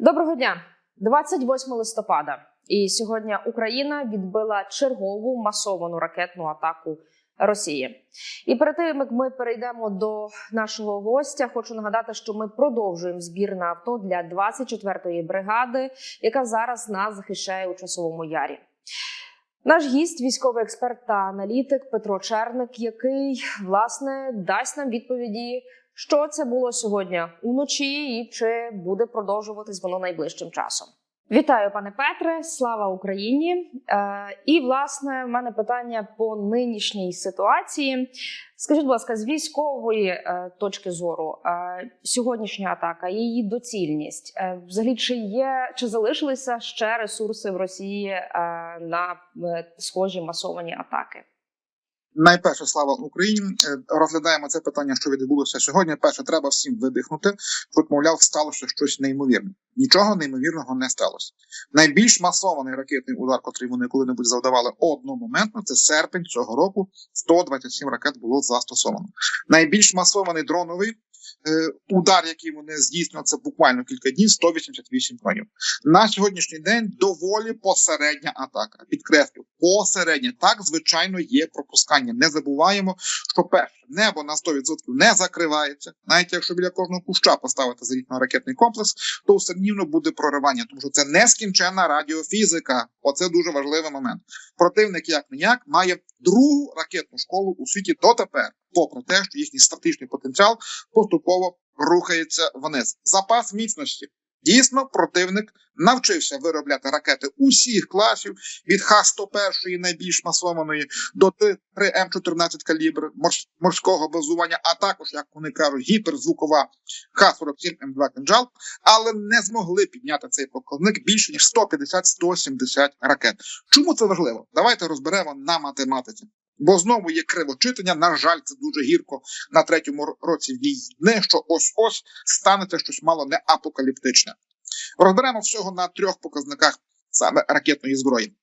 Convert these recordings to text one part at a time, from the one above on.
Доброго дня, 28 листопада. І сьогодні Україна відбила чергову масовану ракетну атаку Росії. І перед тим як ми перейдемо до нашого гостя, хочу нагадати, що ми продовжуємо збір на авто для 24-ї бригади, яка зараз нас захищає у часовому ярі. Наш гість, військовий експерт та аналітик Петро Черник, який власне дасть нам відповіді, що це було сьогодні уночі, і чи буде продовжуватись воно найближчим часом. Вітаю, пане Петре, слава Україні! Е, і власне в мене питання по нинішній ситуації. Скажіть, будь ласка, з військової е, точки зору, е, сьогоднішня атака, її доцільність, е, взагалі чи є чи залишилися ще ресурси в Росії е, на е, схожі масовані атаки? Найперше слава Україні. Е, Розглядаємо це питання, що відбулося сьогодні. Перше, треба всім видихнути. Тут, мовляв, сталося щось неймовірне. Нічого неймовірного не сталося. Найбільш масований ракетний удар, котрий вони коли-небудь завдавали одномоментно, це серпень цього року. 127 ракет було застосовано. Найбільш масований дроновий. Е, Удар, який вони здійснили, це буквально кілька днів, 188 дронів. На сьогоднішній день доволі посередня атака. Підкреслю, посередня. Так, звичайно, є пропускання. Не забуваємо, що перше небо на 100% не закривається. Навіть якщо біля кожного куща поставити зенітно-ракетний комплекс, то все рівно буде проривання, тому що це нескінченна радіофізика. Оце дуже важливий момент. Противник, як не як, має другу ракетну школу у світі дотепер, попри те, що їхній стратегічний потенціал поступово рухається вниз. Запас міцності. Дійсно, противник навчився виробляти ракети усіх класів від Х-101 найбільш масованої до Т-3М14 калібр морс- морського базування, а також, як вони кажуть, гіперзвукова Х-47М2 кинжал, але не змогли підняти цей показник більше ніж 150-170 ракет. Чому це важливо? Давайте розберемо на математиці. Бо знову є кривочитання. На жаль, це дуже гірко на третьому році війни, що ось ось станеться щось мало не апокаліптичне. Розберемо всього на трьох показниках саме ракетної зброї.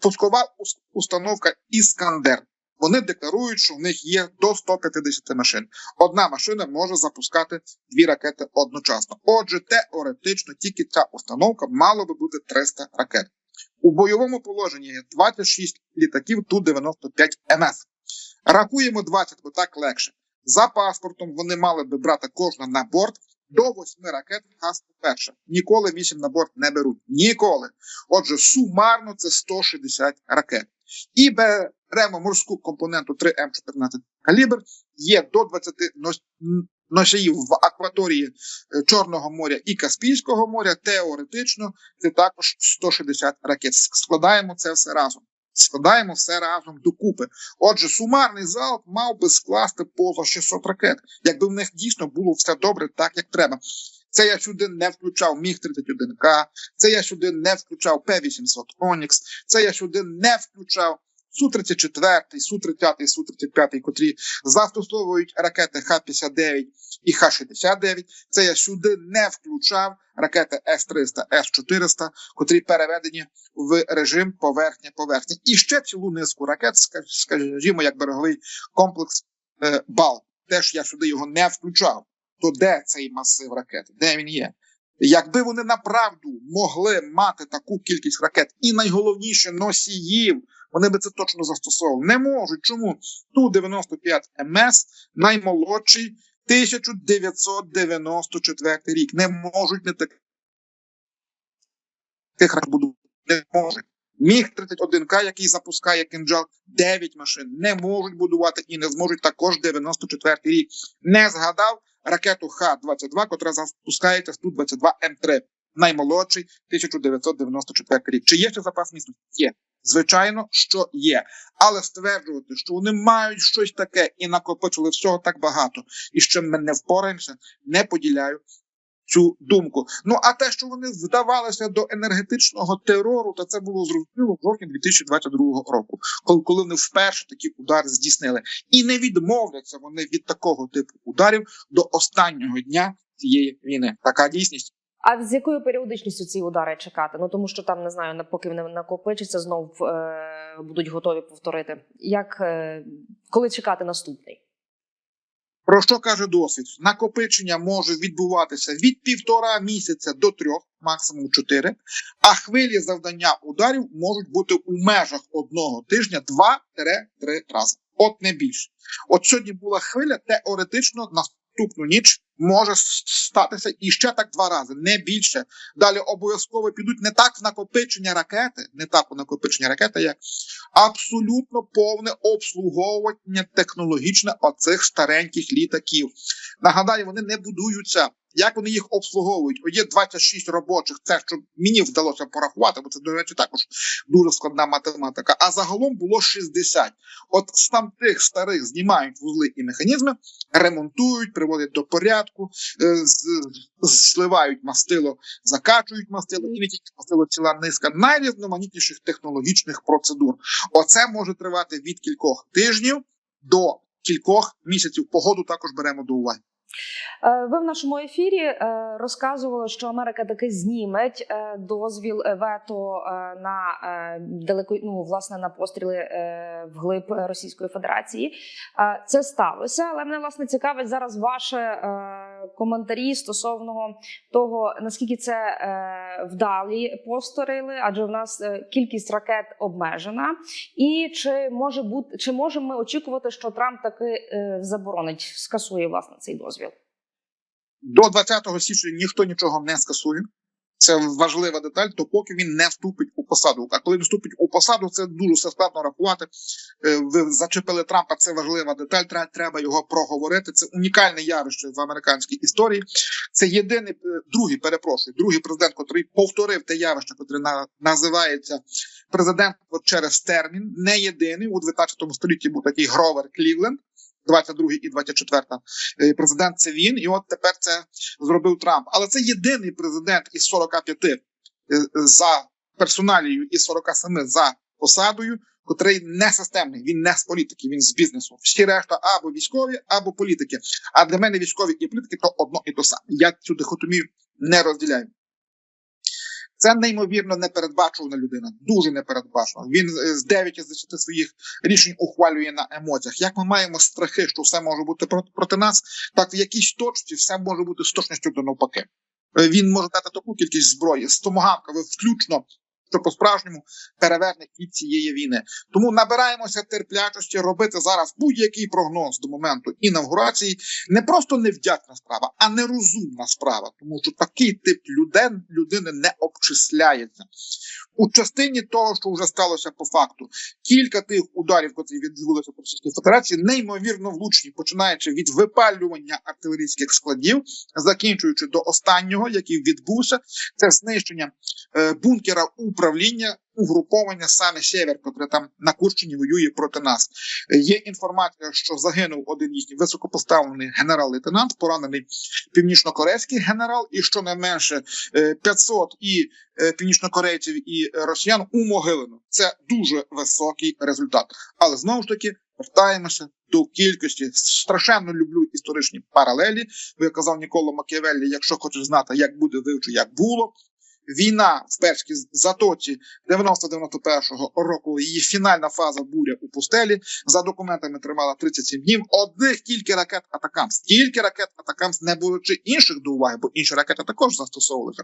Пускова установка Іскандер. Вони декларують, що в них є до 150 машин. Одна машина може запускати дві ракети одночасно. Отже, теоретично тільки ця установка мало би бути 300 ракет. У бойовому положенні є 26 літаків Ту-95 МС. Рахуємо 20, бо так легше. За паспортом вони мали би брати кожна на борт до 8 ракет Х-101. Ніколи 8 на борт не беруть. Ніколи. Отже, сумарно це 160 ракет. І беремо морську компоненту 3М14 калібр. Є до 20 носіїв в акваторії е, Чорного моря і Каспійського моря. Теоретично це також 160 ракет. Складаємо це все разом. Складаємо все разом докупи. Отже, сумарний залп мав би скласти поза 600 ракет, якби в них дійсно було все добре, так як треба. Це я сюди не включав Міг 31К, це я сюди не включав П-800 Онікс, це я сюди не включав Су-34, Су-30, Су-35, котрі застосовують ракети Х-59 і Х-69. Це я сюди не включав ракети С-300, С-400, котрі переведені в режим поверхня-поверхня. І ще цілу низку ракет, скажімо, як береговий комплекс е, Бал. Теж я сюди його не включав. То де цей масив ракет? Де він є? Якби вони направду могли мати таку кількість ракет, і найголовніше носіїв, вони би це точно застосовували. Не можуть. Чому? Ту-95 МС наймолодший 1994 рік. Не можуть не таких ракет будувати. Не можуть. Міг 31К, який запускає кинджал, 9 машин не можуть будувати і не зможуть також 94 рік. Не згадав ракету Х-22, котра запускається з Ту-22М3, наймолодший 1994 рік. Чи є ще запас міцності? Є. Звичайно, що є. Але стверджувати, що вони мають щось таке і накопичили всього так багато, і чим ми не впораємося, не поділяю цю думку. Ну а те, що вони вдавалися до енергетичного терору, то це було зрозуміло в жовтні 2022 року, коли вони вперше такі удари здійснили. І не відмовляться вони від такого типу ударів до останнього дня цієї війни. Така дійсність. А з якою періодичністю ці удари чекати? Ну тому що там не знаю, поки вони накопичаться, знов е, будуть готові повторити. Як е, коли чекати наступний? Про що каже досвід? Накопичення може відбуватися від півтора місяця до трьох, максимум чотири. А хвилі завдання ударів можуть бути у межах одного тижня два-три рази. От не більше. От сьогодні була хвиля, теоретично наступну ніч може статися і ще так два рази, не більше. Далі обов'язково підуть не так в накопичення ракети, не так у накопичення ракети, як абсолютно повне обслуговування технологічне оцих стареньких літаків. Нагадаю, вони не будуються. Як вони їх обслуговують? Є 26 робочих. Це що мені вдалося порахувати, бо це, до речі, також дуже складна математика. А загалом було 60. От з там тих старих знімають вузли і механізми, ремонтують, приводять до порядку, е, зливають мастило, закачують мастило, і не тільки мастило, ціла низка найрізноманітніших технологічних процедур. Оце може тривати від кількох тижнів до кількох місяців. Погоду також беремо до уваги. Е, Ви в нашому ефірі е, розказували, що Америка таки зніметь е, дозвіл вето на далеко, ну, власне на постріли вглиб Російської Федерації. Це сталося, але мене власне цікавить зараз ваші е, коментарі стосовно того, наскільки це вдалі постріли, адже в нас кількість ракет обмежена. І чи може бути, чи можемо ми очікувати, що Трамп таки заборонить, скасує власне цей дозвіл? До 20 січня ніхто нічого не скасує. Це важлива деталь, то поки він не вступить у посаду. А коли вступить у посаду, це дуже складно рахувати. Е, Ви зачепили Трампа. Це важлива деталь. Треба його проговорити. Це унікальне явище в американській історії. Це єдиний е, другий, перепрошую, другий президент, котрий повторив те явище, котре називається президент через термін. Не єдиний у 19 столітті був такий Гровер Клівленд. 22 і 24 Е, президент це він, і от тепер це зробив Трамп. Але це єдиний президент із 45 е, за персоналією і 47 за посадою, котрий не системний. Він не з політики, він з бізнесу. Всі решта або військові, або політики. А для мене військові і політики то одно і то саме. Я цю дихотомію не розділяю. Це неймовірно непередбачувана людина, дуже непередбачувана. Він е, з 9 з 10 своїх рішень ухвалює на емоціях. Як ми маємо страхи, що все може бути проти, нас, так в якійсь точці все може бути з точністю до навпаки. Е, Він може дати таку кількість зброї з томогавками включно, що по-справжньому переверне хід цієї війни. Тому набираємося терплячості робити зараз будь-який прогноз до моменту інавгурації не просто невдячна справа, а нерозумна справа, тому що такий тип люден, людини не обчисляється. У частині того, що вже сталося по факту, кілька тих ударів, які відбулися по Російській Федерації, неймовірно влучні, починаючи від випалювання артилерійських складів, закінчуючи до останнього, який відбувся, це знищення е, бункера управління угруповання саме Сєвєр, котре там на Курщині воює проти нас. Е, Є інформація, що загинув один їхній високопоставлений генерал-лейтенант, поранений північнокорейський генерал, і щонайменше е, 500 і е, північнокорейців і е, росіян у могилину. Це дуже високий результат. Але знову ж таки вертаємося до кількості. Страшенно люблю історичні паралелі. Бо я казав Ніколо Макіавеллі, якщо хочеш знати, як буде вивчу, як було. Війна в перській затоці 90-91 року. Її фінальна фаза буря у пустелі за документами тримала 37 днів. Одних тільки ракет Атакамс. Тільки ракет Атакамс, не беручи інших до уваги, бо інші ракети також застосовувалися.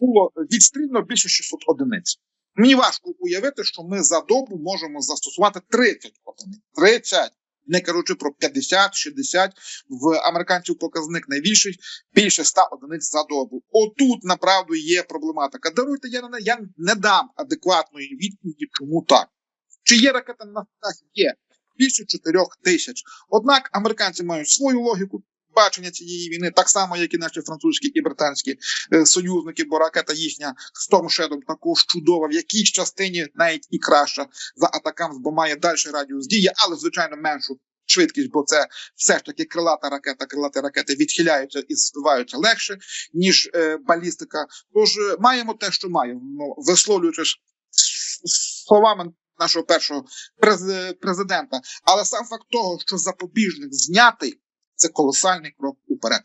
Було відстрільно більше 600 одиниць. Мені важко уявити, що ми за добу можемо застосувати 30 одиниць. 30! Не кажучи про 50-60, в американців показник найбільший більше 100 одиниць за добу. Отут направду є проблематика. Даруйте, я не я не дам адекватної відповіді, чому так. Чи є ракета на? Є більше 4 тисяч. Однак американці мають свою логіку. Бачення цієї війни так само, як і наші французькі і британські е, союзники, бо ракета їхня Storm Shadow також чудова, в якійсь частині навіть і краща за атакам, бо має далі радіус дії, але звичайно меншу швидкість, бо це все ж таки крилата ракета. Крилаті ракети відхиляються і збиваються легше ніж е, балістика. Тож е, маємо те, що маємо. Ну, висловлюючись словами нашого першого президента, але сам факт того, що запобіжник знятий, це колосальний крок уперед.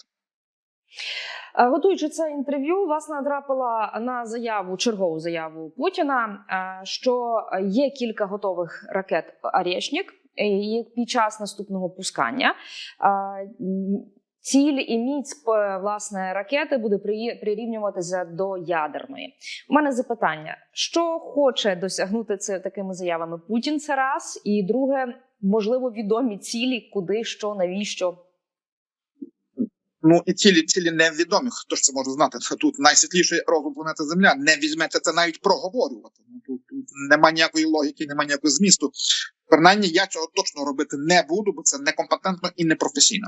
Е, Готуючи це інтерв'ю, власне натрапила на заяву, чергову заяву Путіна, е, що є кілька готових ракет «Арєшнік», під час наступного пускання. е, Ціль і міць власне ракети буде прирівнюватися до ядерної. У мене запитання: що хоче досягнути це такими заявами Путін? Це раз, і друге, можливо, відомі цілі, куди, що, навіщо. Ну і цілі цілі невідомі. Хто ж це може знати? Це тут найсвітліший розум планети Земля. Не візьмете це навіть проговорювати. Ну тут, тут немає ніякої логіки, немає ніякого змісту. Принаймні, я цього точно робити не буду, бо це некомпетентно і непрофесійно.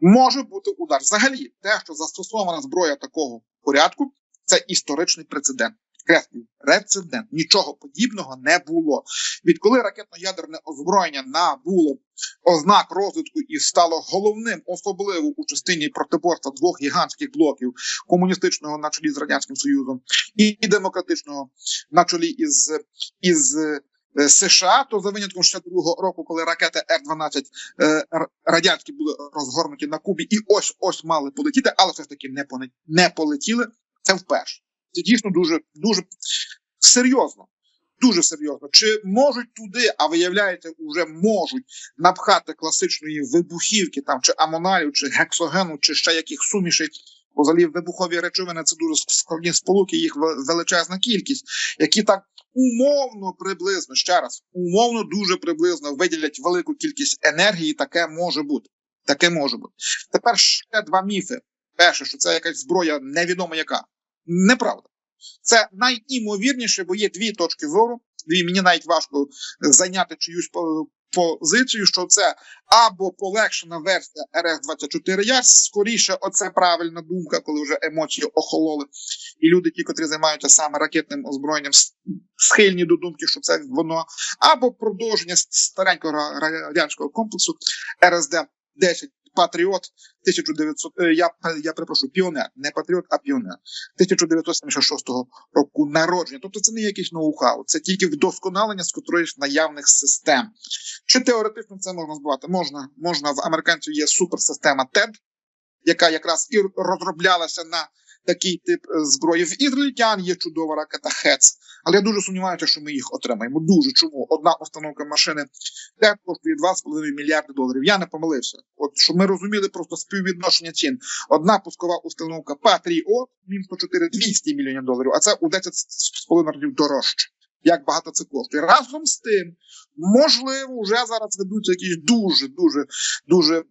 Може бути удар. Взагалі, те, що застосована зброя такого порядку, це історичний прецедент. Підкреслюю, прецедент. Нічого подібного не було. Відколи ракетно-ядерне озброєння набуло ознак розвитку і стало головним, особливо у частині протиборства двох гігантських блоків комуністичного на чолі з радянським союзом і демократичного на чолі із, із е, США, то за винятком ще другого року, коли ракети Р-12 е, радянські були розгорнуті на Кубі, і ось ось мали полетіти, але все ж таки не не полетіли. Це вперше. Це дійсно дуже дуже серйозно. Дуже серйозно. Чи можуть туди, а виявляється, вже можуть напхати класичної вибухівки, там чи амоналів, чи гексогену, чи ще яких сумішей. Бо взагалі вибухові речовини це дуже складні сполуки, їх величезна кількість, які так умовно приблизно ще раз, умовно дуже приблизно виділять велику кількість енергії. Таке може бути. Таке може бути. Тепер ще два міфи. Перше, що це якась зброя, невідомо яка. Неправда. Це найімовірніше, бо є дві точки зору. Дві мені навіть важко зайняти чиюсь позицію, що це або полегшена версія РС-24 Яр. Скоріше, оце правильна думка, коли вже емоції охололи. І люди, ті, котрі займаються саме ракетним озброєнням, схильні до думки, що це воно, або продовження старенького радянського комплексу РСД 10 Патріот 1900, е, я, я перепрошую, піонер, не патріот, а піонер 1976 року народження. Тобто це не якийсь ноу-хау, це тільки вдосконалення з котрої наявних систем. Чи теоретично це можна збувати? Можна, можна в американців є суперсистема TED, яка якраз і розроблялася на такий тип е, зброї. В ізраїльтян є чудова ракета ХЕЦ, але я дуже сумніваюся, що ми їх отримаємо. Дуже чому одна установка машини те коштує 2,5 мільярди доларів. Я не помилився. От щоб ми розуміли просто співвідношення цін. Одна пускова установка Патріот, мім 104 200 мільйонів доларів, а це у 10,5 разів дорожче. Як багато це коштує. Разом з тим, можливо, вже зараз ведуться якісь дуже дуже дуже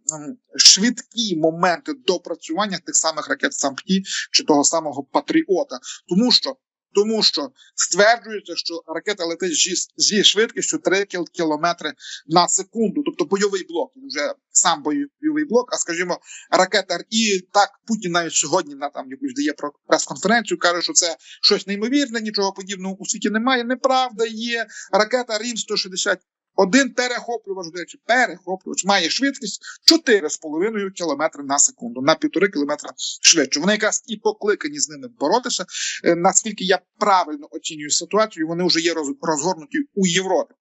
швидкі моменти допрацювання тих самих ракет Сампті чи того самого Патріота, тому що. Тому що стверджується, що ракета летить зі, зі швидкістю 3 кіл- кілометри на секунду, тобто бойовий блок, вже сам бойовий блок. А скажімо, ракета і так Путін навіть сьогодні на там якусь дає про прес-конференцію, каже, що це щось неймовірне, нічого подібного у світі немає. Неправда є ракета Рім 160 один перехоплювач, до речі, перехоплювач має швидкість 4,5 км на секунду, на півтори кілометра швидше. Вони якраз і покликані з ними боротися. Е, Наскільки я правильно оцінюю ситуацію, вони вже є розгорнуті у Європі.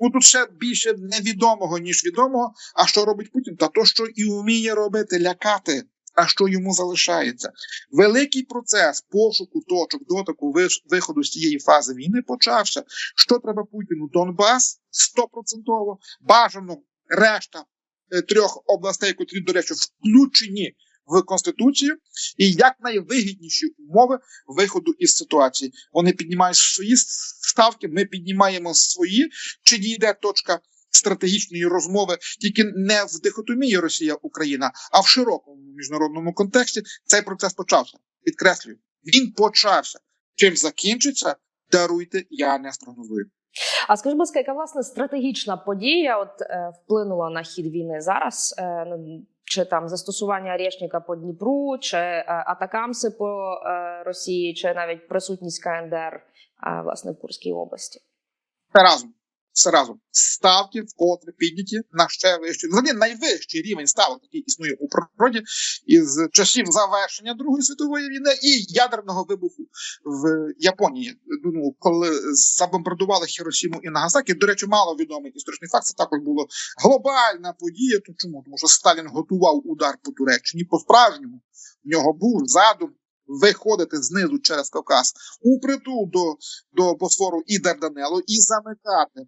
Ну, тут ще більше невідомого, ніж відомого. А що робить Путін? Та то, що і вміє робити, лякати. А що йому залишається? Великий процес пошуку точок дотику виходу з цієї фази війни почався. Що треба Путіну? Донбас стопроцентово, бажано решта е, трьох областей, котрі, до речі, включені в конституцію, і якнайвигідніші умови виходу із ситуації. Вони піднімають свої ставки, ми піднімаємо свої. Чи дійде точка стратегічної розмови тільки не в дихотомії Росія-Україна, а в широкому міжнародному контексті цей процес почався. Підкреслюю, він почався. Чим закінчиться, даруйте, я не спрогнозую. А скажіть, будь ласка, яка власне стратегічна подія от е, вплинула на хід війни зараз? Е, ну, чи там застосування Арєшніка по Дніпру, чи е, атакамси по е, Росії, чи навіть присутність КНДР е, власне в Курській області? Це разом. Все разом. Ставки вкотре підняті на ще вищий. Взагалі найвищий рівень ставок, який існує у природі, із часів завершення Другої світової війни і ядерного вибуху в Японії. Ну, коли забомбардували Хіросіму і Нагасакі. До речі, мало відомий історичний факт. Це також було глобальна подія. То чому? Тому що Сталін готував удар по Туреччині по-справжньому. В нього був задум виходити знизу через Кавказ у притул до, до Босфору і Дарданелу і замикати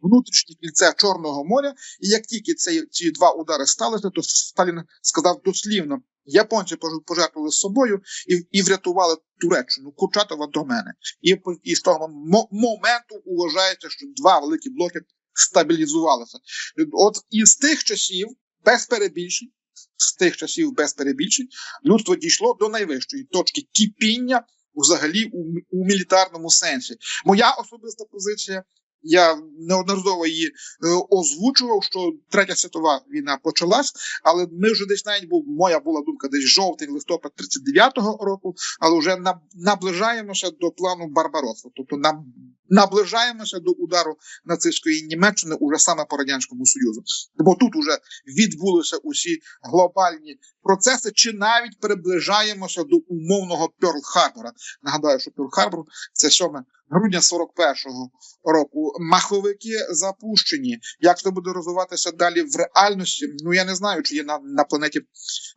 внутрішнє кільце Чорного моря. І як тільки ці, ці два удари сталися, то Сталін сказав дослівно: японці пож- пожертвували собою і, і врятували Туреччину, Курчатова до мене. І, і з того моменту вважається, що два великі блоки стабілізувалися. От із тих часів, без перебільшень, з тих часів без перебільшень, людство дійшло до найвищої точки кипіння взагалі у, у мілітарному сенсі. Моя особиста позиція. Я неодноразово її е, озвучував, що третя світова війна почалась, але ми вже десь навіть був моя була думка, десь жовтень, листопад 39-го року, але вже на, наближаємося до плану Барбароса. Тобто нам наближаємося до удару нацистської Німеччини уже саме по радянському союзу. Бо тут уже відбулися усі глобальні процеси, чи навіть приближаємося до умовного Пьорл-Харбора. Нагадаю, що Пьорл-Харбор – це 7 грудня 41-го року. Маховики запущені. Як це буде розвиватися далі в реальності? Ну я не знаю, чи є на, на планеті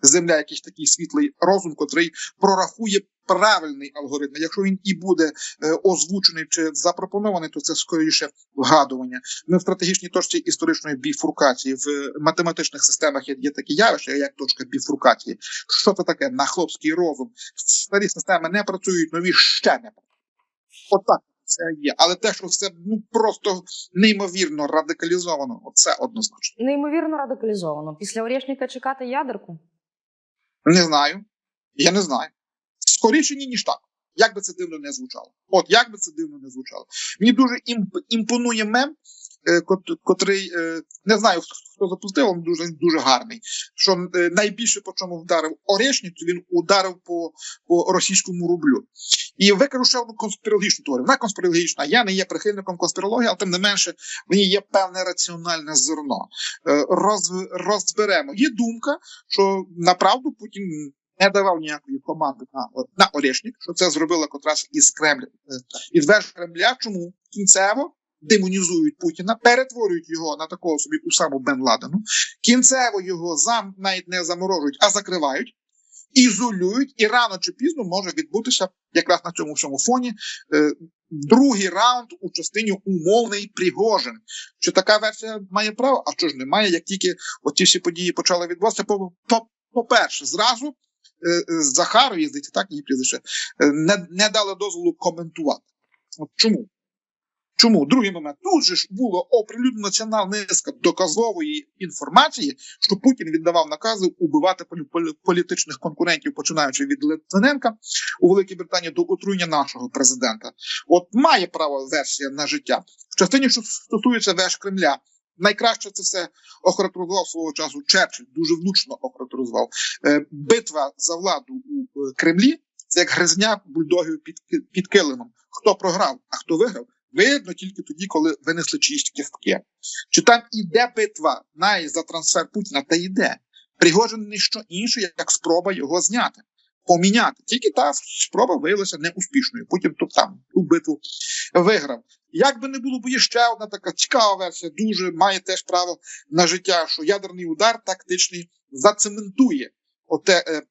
Земля якийсь такий світлий розум, котрий прорахує правильний алгоритм. Якщо він і буде е, озвучений чи запропонований, то це скоріше вгадування. Ми в стратегічній точці історичної біфуркації в математичних системах є, є такі явища, як точка біфуркації. Що це таке? На хлопський розум. Старі системи не працюють, нові ще не працюють. Отак це є. Але те, що все ну просто неймовірно радикалізовано, це однозначно. Неймовірно радикалізовано. Після Орєшніка чекати ядерку. Не знаю. Я не знаю. Скоріше ні, ніж так. Як би це дивно не звучало. От як би це дивно не звучало. Мені дуже імп, імпонує мем, котрий е, не знаю, хто запустив, він дуже дуже гарний. Що е, найбільше по чому вдарив Орешник, то він ударив по, по російському рублю. І викажу ще одну конспірологічну теорію. Вона конспірологічна. Я не є прихильником конспірології, але тим не менше в ній є певне раціональне зерно. Е, Роз, розберемо. Є думка, що направду Путін не давав ніякої команди на, на Орешник, що це зробила якраз із Кремля, е, із веж Кремля. Чому кінцево демонізують Путіна, перетворюють його на такого собі Усаму Бен Ладену, кінцево його зам навіть не заморожують, а закривають. Ізолюють, і рано чи пізно може відбутися якраз на цьому всьому фоні е, другий раунд у частині умовний Пригожин. Чи така версія має право? А що ж немає? Як тільки оті всі події почали відбуватися, по, по, по-перше, зразу е, е, Захарові, здається, так її прізвище, е, не, не дали дозволу коментувати. От чому? Чому? Другий момент. Тут же ж було оприлюднена ціна низка доказової інформації, що Путін віддавав накази убивати полі- полі- політичних конкурентів, починаючи від Литвиненка у Великій Британії до отруєння нашого президента. От має право версія на життя. В частині, що стосується веж Кремля, найкраще це все охарактеризував свого часу Черчилль, дуже влучно охарактеризував. Е, битва за владу у е, Кремлі це як гризня бульдогів під, під килимом. Хто програв, а хто виграв, видно тільки тоді, коли винесли чиїсь кістки. Чи там іде битва навіть за трансфер Путіна, та йде. Пригожин не що інше, як спроба його зняти, поміняти. Тільки та спроба виявилася неуспішною. Путін тут там ту битву виграв. Як би не було, бо є ще одна така цікава версія, дуже має теж право на життя, що ядерний удар тактичний зацементує оте е,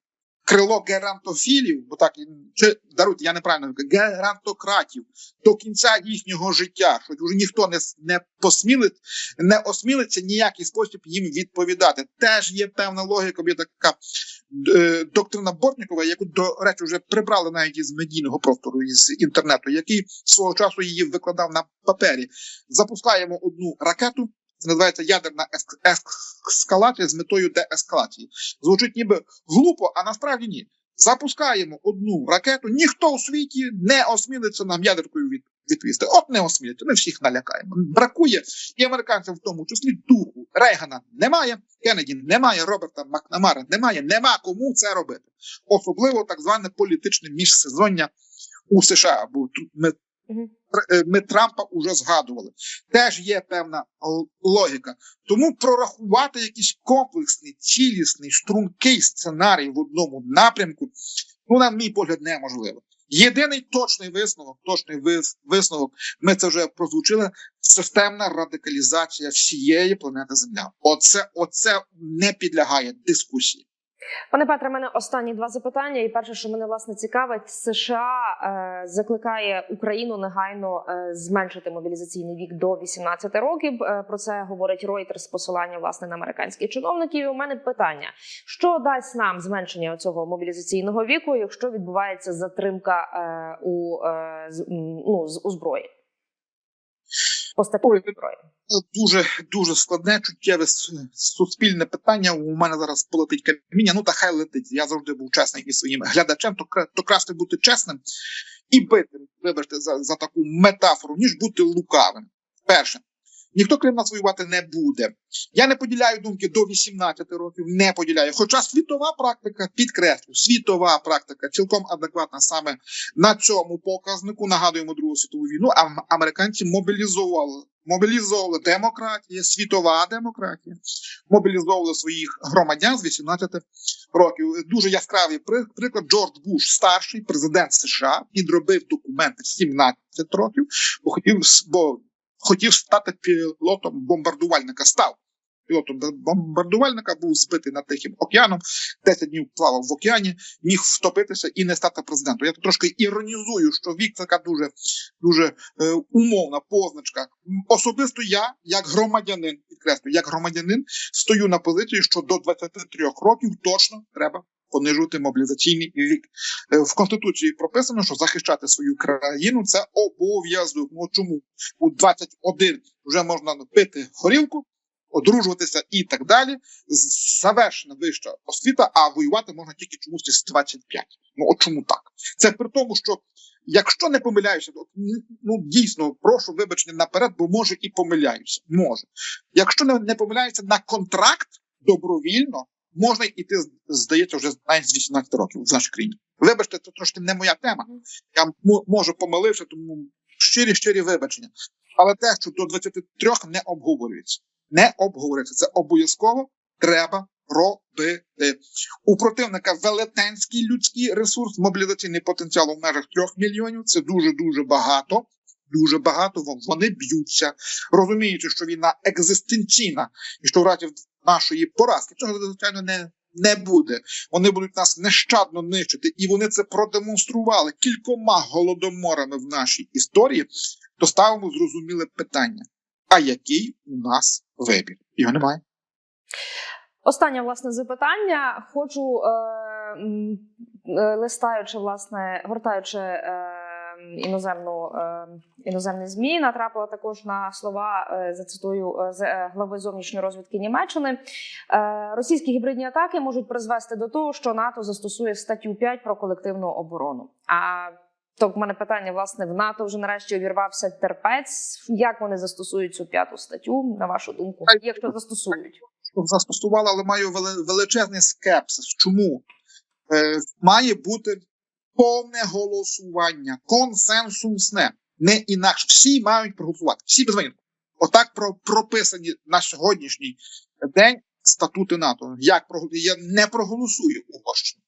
крило герантофілів, бо так чи даруйте, я неправильно герантократів до кінця їхнього життя, що вже ніхто не, не посмілить, не осмілиться ніякий спосіб їм відповідати. Теж є певна логіка, є така е, доктрина Бортнікова, яку, до речі, вже прибрали навіть із медійного простору із інтернету, який свого часу її викладав на папері. Запускаємо одну ракету. Називається ядерна ескалація з метою деескалації. Звучить ніби глупо, а насправді ні. Запускаємо одну ракету. Ніхто у світі не осмілиться нам ядеркою від, відповісти. От не осмілиться. Ми всіх налякаємо. Бракує і американцям в тому числі духу. Рейгана немає, Кеннеді немає, Роберта Макнамара немає. Нема кому це робити. Особливо так зване політичне міжсезоння у США. Бо тут ми ми Трампа уже згадували. Теж є певна логіка. Тому прорахувати якийсь комплексний, цілісний, стрункий сценарій в одному напрямку, ну, на мій погляд, неможливо. Єдиний точний висновок, точний вис- висновок, ми це вже прозвучили. Системна радикалізація всієї планети Земля. Оце, оце не підлягає дискусії. Пане Петре, мене останні два запитання. І перше, що мене власне цікавить, США е, закликає Україну негайно е, зменшити мобілізаційний вік до 18 років. Е, про це говорить Reuters з посилання власне на американських чиновників. І у мене питання: що дасть нам зменшення цього мобілізаційного віку, якщо відбувається затримка у, ну, у зброї? Постачання Ой, зброї. дуже дуже складне, чуттєве суспільне питання. У мене зараз полетить каміння. Ну та хай летить. Я завжди був чесний із своїм глядачем. То то краще бути чесним і бити, вибачте за, за таку метафору, ніж бути лукавим. Перше. Ніхто крім нас воювати не буде. Я не поділяю думки до 18 років, не поділяю. Хоча світова практика, підкреслю, світова практика цілком адекватна саме на цьому показнику. Нагадуємо Другу світову війну. А американці мобілізували. Мобілізовували демократія, світова демократія, мобілізовували своїх громадян з 18 років. Дуже яскравий приклад Джордж Буш, старший президент США, підробив документи в 17 років, бо хотів бо хотів стати пілотом бомбардувальника. Став пілотом бомбардувальника, був збитий над Тихим океаном, 10 днів плавав в океані, міг втопитися і не стати президентом. Я тут трошки іронізую, що вік така дуже, дуже е, умовна позначка. Особисто я, як громадянин, підкреслю, як громадянин, стою на позиції, що до 23 років точно треба. Понижувати мобілізаційний вік Е, в конституції прописано, що захищати свою країну це обов'язок. Ну чому у 21 вже можна пити горілку, одружуватися і так далі. Завершена вища освіта, а воювати можна тільки чомусь з 25. Ну от чому так? Це при тому, що якщо не помиляюся, то ну дійсно прошу вибачення наперед, бо може і помиляюся. Може, якщо не, не помиляюся на контракт добровільно. Можна йти, здається, вже навіть з 18 років в нашій країні. Вибачте, це трошки не моя тема. Я можу помилився, тому щирі щирі вибачення. Але те, що до 23 не обговорюється, не обговорюється. Це обов'язково треба робити. У противника велетенський людський ресурс, мобілізаційний потенціал у межах 3 мільйонів. Це дуже дуже багато. Дуже багато вони б'ються, розуміючи, що війна екзистенційна, і що в разі нашої поразки цього звичайно не, не буде. Вони будуть нас нещадно нищити, і вони це продемонстрували кількома голодоморами в нашій історії. То ставимо зрозуміле питання: а який у нас вибір? Його немає. Останнє власне запитання. Хочу е, е, листаючи, власне, гортаючи е, іноземну е, іноземні змі, натрапила також на слова. е, зацитую е, з е, глави зовнішньої розвідки Німеччини. Російські гібридні атаки можуть призвести до того, що НАТО застосує статтю 5 про колективну оборону. А то в мене питання власне в НАТО вже нарешті увірвався терпець. Як вони застосують цю п'яту статтю, на вашу думку, якщо застосують? Застосувала, але маю величезний скепсис. Чому має бути повне голосування, консенсусне, не інакше. Всі мають проголосувати, всі без винятку. Отак про прописані на сьогоднішній день статути НАТО. Як я не проголосую Угорщина.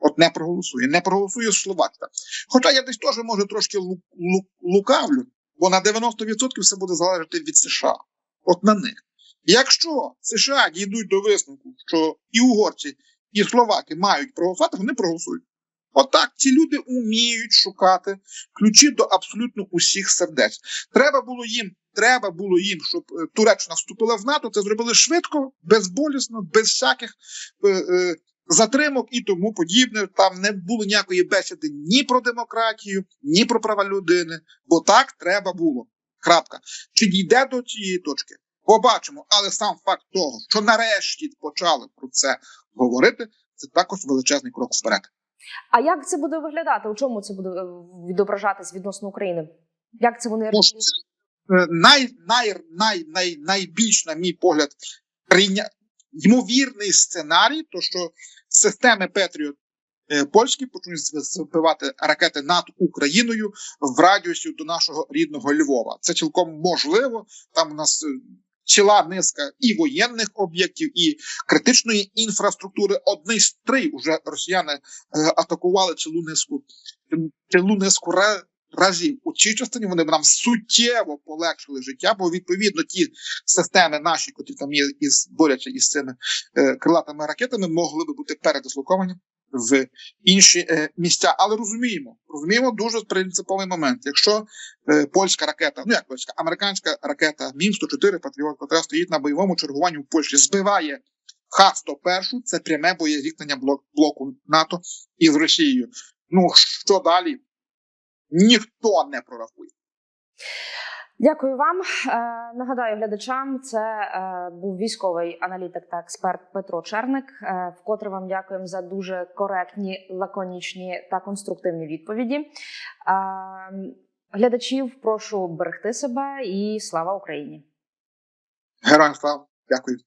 От не проголосує, не проголосує Словаччина. Хоча я десь теж може трошки лу- лу- лукавлю, бо на 90% все буде залежати від США. От на них. Якщо США дійдуть до висновку, що і угорці, і словаки мають проголосувати, вони проголосують. Отак ці люди уміють шукати ключі до абсолютно усіх сердець. Треба було їм, треба було їм, щоб е, Туреччина вступила в НАТО. Це зробили швидко, безболісно, без всяких е, е, затримок і тому подібне. Там не було ніякої бесіди ні про демократію, ні про права людини, бо так треба було. Крапка. Чи дійде до цієї точки? Побачимо, але сам факт того, що нарешті почали про це говорити, це також величезний крок вперед. А як це буде виглядати? У чому це буде е, відображатись відносно України? Як це вони Ну? Е, най, най, най, най, найбільш, на мій погляд, прийня... ймовірний сценарій, то що системи Петріот е, польські почнуть збивати ракети над Україною в радіусі до нашого рідного Львова. Це цілком можливо. Там у нас е, ціла низка і воєнних об'єктів, і критичної інфраструктури. Одний з три вже росіяни е, атакували цілу низку цілу низку разів у цій частині вони б нам суттєво полегшили життя, бо відповідно ті системи наші, котрі там є із борються із цими е, крилатими ракетами, могли би бути передислоковані в інші е, місця. Але розуміємо, розуміємо дуже принциповий момент. Якщо е, польська ракета, ну як польська, американська ракета Мін 104 Патріот, яка стоїть на бойовому чергуванні в Польщі, збиває Х-101, це пряме боєзіткнення блок, блоку НАТО із Росією. Ну що далі? Ніхто не прорахує. Дякую вам. Е, нагадаю глядачам, це е, був військовий аналітик та експерт Петро Черник. Е, вкотре вам дякуємо за дуже коректні, лаконічні та конструктивні відповіді. Глядачів прошу берегти себе і слава Україні. Героям слава. Дякую.